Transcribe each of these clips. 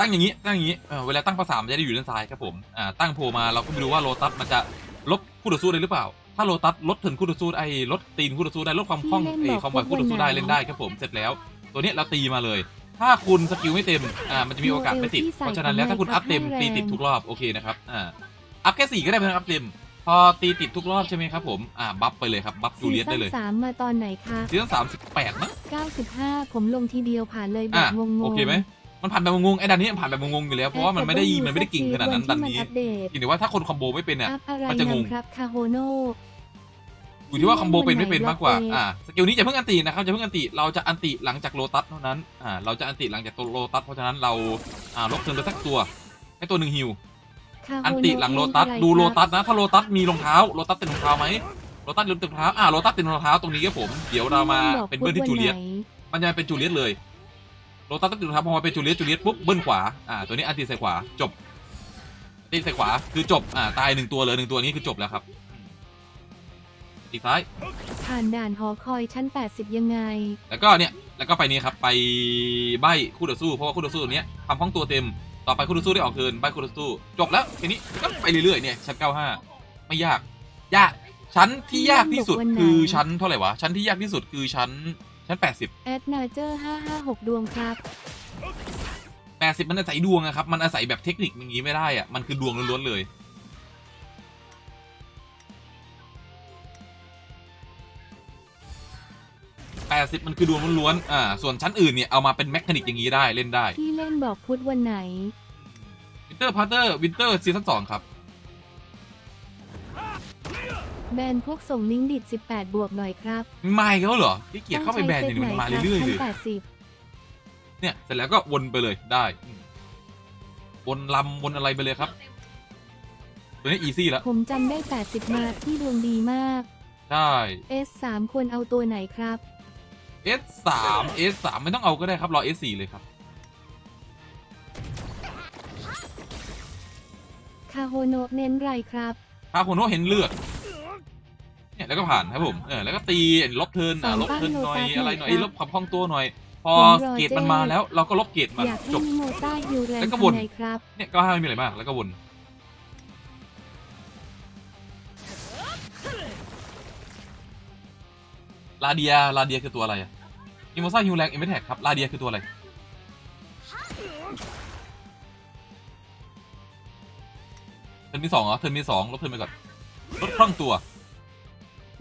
ตั้งอย่างนี้ตั้งอย่างนี้เออเวลาตั้งภาษามันจะได้อยู่ด้านซ้ายครับผมอ่าตั้งโพลมาเราก็ไม่รู้ว่าโลตัสมันจะลบคู่ต่อสู้ได้หรือเปล่า ถ้าโลตัสลดถึงคู่ต่อสู้ไอ้ลดตีนคู่ต่อสู้ได้ลดความคล่องไอ้ความไวคู่ต่อสู้ได้เล่นได้ครับผมเสร็จแล้ว ตัวเนี้ยเราตีมาเลย ถ้าคุณสกิลไม่เต็มอ่ามันจะมีโอกาสไม่ติดเพราะฉะนั้นแล้วถ้าคุณอัพเต็มตีติดทุกรอบโอเคนะครับอ่าอัพแค่สี่ก็ได้เพื่อนอัพเต็มพอตีติดทุกรอบใช่ไหมครับผม อ่า บัฟไปเลยครับ บัฟจูเลียตได้เลยซีซั่นสามมาตอนไหนคะซีซั่นสามสิบแปดมั้ง95ผมลงทีเดียวผ่านเลยแบอะบงงๆโอเคไหม มันผ่านแบบงงๆไอ้ดันนี้มันผ่านแบบงงๆอยู่แล้วเพราะว่ามันไม่ได้มันไม่ได้เก่งขนาดนั้นดันนี้วัที่มัอัปเดตเพียงแต่ว่าถ้าคนคอมโบไม่เป็นเนี่ยอัพอะไรมันจะงงนำครับคาโฮโนอยู่ที่ว่าคอมโบเป็นไม่เป็นมากกว่าที่เล่นบนไหนอ่า สกิลนี้จะเพิ่งอันตินะครับจะเพิ่งอันติเราจะอันติหลังจากโลตัสเท่านั้น อ่า เราจะอันติหลังจากตัวโลตัส เพราะฉะนั้นเรา อ่า ลบเทิร์นไปสักตัว ให้ตัวหนึ่งฮิวคาโฮโอันติหลังโลตัสอะไรดูโลครับตัสนะ ถ้าโลตัสมีรองเท้า โลตัสติดรองเท้าไหมโลตัสลืมติดรองเท้า อ่า โลตัสติดรองเท้าตรงนี้ครับผม เดี๋ยวเรามาบอกเป็นเบิ้ลที่พูดจูเลียตวันไหนมันจะเป็นจูเลียตเลย โลตัสต้องติดรองเท้าพอมาเป็นจูเลียตจูเลียตปุ๊บเบิ้ลขวาอ่าตัวนี้อันติใส่ขวาจบอันติใส่ขวาคือจบอ่าตายหนึ่งตัวเหลยหนึ่งตัวนี้คือจบแล้วครับตีซ้ายผ่านด่านหอคอยชั้น 80 ยังไง แล้วก็เนี่ยแล้วก็ไปนี่ครับไปใบคู่ต่อสู้เพราะว่าคู่ต่อสู้ตัวเนี้ยทำคล่องตัวเต็มต่อไปคู่ต่อสู้ได้ออกเทิร์นใบคู่ต่อสู้ จบแล้วทีนี้ก็ไปเรื่อยๆเนี่ยชั้น 95 ไม่ยาก ยากชั้นที่ยากที่สุดวันไหนคือชั้นเท่าไหร่วะชั้นที่ยากที่สุดคือชั้น ชั้น80แอดนาเจอร์556ดวงครับ80มันอาศัยดวงอะครับ มันอาศัยแบบเทคนิคอย่างนี้ไม่ได้อะมันคือดวงล้วนๆเลย80มันคือดวงล้วนๆ อ่า ส่วนชั้นอื่นเนี่ย เอามาเป็นแมคานิกอย่างนี้ได้เล่นได้ ที่เล่นบอกพุธวันไหน วินเตอร์พาร์เตอร์ วินเตอร์ซีซั่นสองครับ แบนพวกส่งลิงก์ดิด18 บวกหน่อยครับไม่เขาเหรอที่เกียจเข้าไปแบนอย่างนี้มันมาเรื่อยๆเลยชั้น80เนี่ยเสร็จแล้วก็วนไปเลยได้อืมวนลำวนอะไรไปเลยครับ ตัวนี้อีซี่แล้วผมจำได้ 80 มาที่ดวงดีมาก ใช่ S3 ควรเอาตัวไหนครับ S3 S3 ไม่ต้องเอาก็ได้ครับ รอ S4 เลยครับ คาโฮโนะเน้นไรครับ ถ้าคนโน้เห็นเลือดเนี่ย แล้วก็ผ่านครับผมเออแล้วก็ตีลบเทิร์นอะลบเทิร์นหน่อยอะไรหน่อยเอ้ยลบความคล่องตัวหน่อย พอเกรดมันมาแล้วเราก็ลบเกรดมาอยากให้จบมิโมซ่าฮิวแรงแล้วก็ทำวนไงครับเนี่ยก็ให้ไม่มีอะไรมากแล้วก็วนลาเดียลาเดียคือตัวอะไรอะอิโมซ่าฮิวแรงเอ็มเบแท็กครับลาเดียคือตัวอะไรเทิร์นที่สองเหรอเทิร์นที่สองลบเทิร์นไปก่อนลดคล่องตัว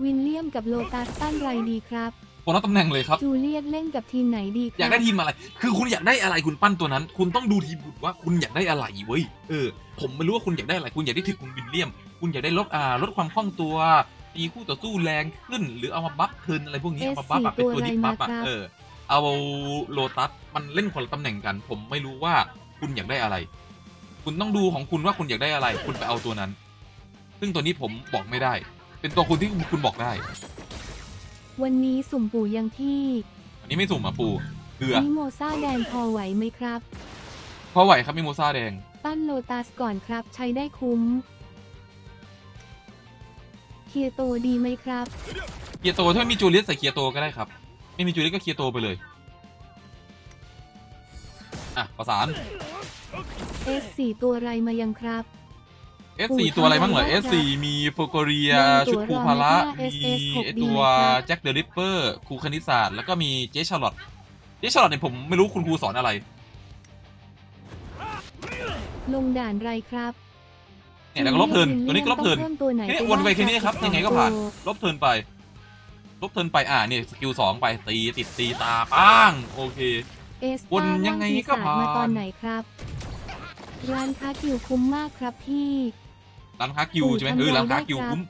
วินเลียมกับโลตัสตั้นไรดีครับคนละตำแหน่งเลยครับ จูเลียตเล่นกับทีมไหนดีคอยารักได้ทีมอะไร คือคุณอยากได้อะไรคุณปั้นตัวนั้น คุณต้องดูทีมบุตรว่าคุณอยากได้อะไรเว้ย เออ ผมไม่รู้ว่าคุณอยากได้อะไร คุณอยากได้ถึงคุณวินเลียม คุณอยากได้ลดอ่าลดความคล่องตัวตีคู่ต่อสู้แรงขึ้น หรือเอามาบัฟเทิร์นอะไรพวกนี้ เอามาบัฟอะเป็นตัวดิฟบัฟอะเออ เอาโลตัสมันเล่นคนละตำแหน่งกัน ผมไม่รู้ว่าคุณอยากได้อะไร คุณต้องดูของคุณว่าคุณอยากได้อะไร คุณไปเอาตัวนั้น ซึ่งตัวนี้ผมบอกไม่ได้ เป็นตัวคุณที่คุณบอกได้ วันนี้สุ่มปู่ยังที่อันนี้ไม่สุ่มอะปูเกลือมิโมซ่าแดงพอไหวไหมครับเพราะไหวครับมิโมซาแดง ปั้นโลตัสก่อนครับ ใช้ได้คุ้มเคียโตดีไหมครับ เคียโตถ้าไม่มีจูเลียสใส่เคียโตก็ได้ครับ ไม่มีจูเลียสก็เคียโตไปเลย อะ ประสาน S4 ตัวไรมายังครับ S4 ตัวอะไรบ้างเหรอ S4 มีโฟโกเรีย ชุดคูพาระมีไอตัวแจ็คเดอะริปเปอร์ครูคณิตศาสตร์ แล้วก็มีเจชาร์ลอตเจชาร์ลอตเนี่ยผมไม่รู้คุณครูสอนอะไร ลงด่านไรครับเนี่ยแล้วก็ลบเทิร์นตัวนี้ก็ลบเทิร์นต้องพิ่มตัวไหนเนี่ยไปวนไปบ้างแค่นี้ครับสอยังไงก็ผ่านตัวลบเทิร์นไป ลบเทิร์นไป อ่าเนี่ยสกิลสองไป ตีติดตีตาป้าง โอเคเอสวนยังไงก็ผ่านมาตอนไหนครับร้านค้ากิวคุ้มมากครับพี่ ร้านค้ากิวใช่ไหมโอ้เอยอทำร้านค้าได้กิวครับคุ้ม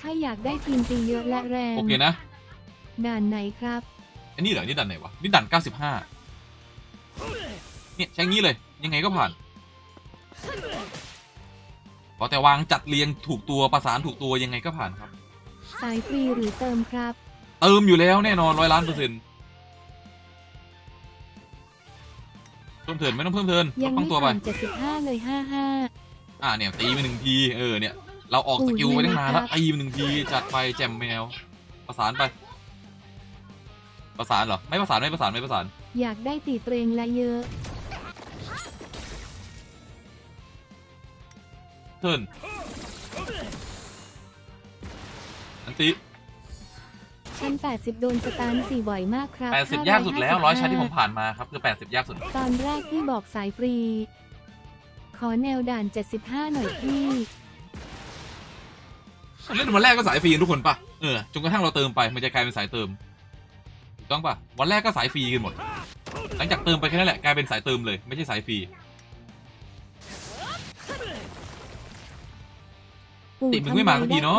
ถ้าอยากได้ทีมตีเยอะและแรงโอเคนะด่านไหนครับอันนี้เหรอนี่ดันไหนวะนี่ดัน95เนี่ยใช้งี้เลยยังไงก็ผ่านพอแต่วางจัดเรียงถูกตัวประสานถูกตัวยังไงก็ผ่านครับสายฟรีหรือเติมครับ เติมอยู่แล้วแน่นอนร้อยล้านเปอร์เซ็นต์เพิ่มเทิร์นไม่ต้องเพิ่มเทิร์นลยัดงคล่อไม่งตัวไปผ่าน75เลย อ่าเนี่ยตีไปหนึ่งทีเออเนี่ยเราออกสกิลไปตั้งนานแล้วตีไปหนึ่งทีจัดไปแจมแมว ประสานไป ประสานเหรอไม่ประสานไม่ประสานไม่ประสาน อยากได้ตีเตรงละเยอะเทิร์นอันตีชั้น80 โดนสตาร์สี่บ่อยมากครับ80 ยากสุดแล้วร้อยชั้นที่ผมผ่านมาครับคือ 80 ยากสุด ตอนแรกที่บอกสายฟรี ขอแนวด่าน 75 หน่อยพี่เล่นวันแรกก็สายฟรีกันทุกคนปะเออจนกระทั่งเราเติมไปมันจะกลายเป็นสายเติมถูกต้องปะวันแรกก็สายฟรีกันหมด หลังจากเติมไปแค่นั้นแหละกลายเป็นสายเติมเลยไม่ใช่สายฟรีปู่ติมึงไม่มาสักทีเนาะ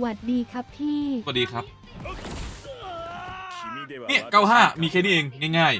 หวัดดีครับพี่ สวัสดีครับ เนี่ยเก้าห้ามีแค่นี้เองง่าย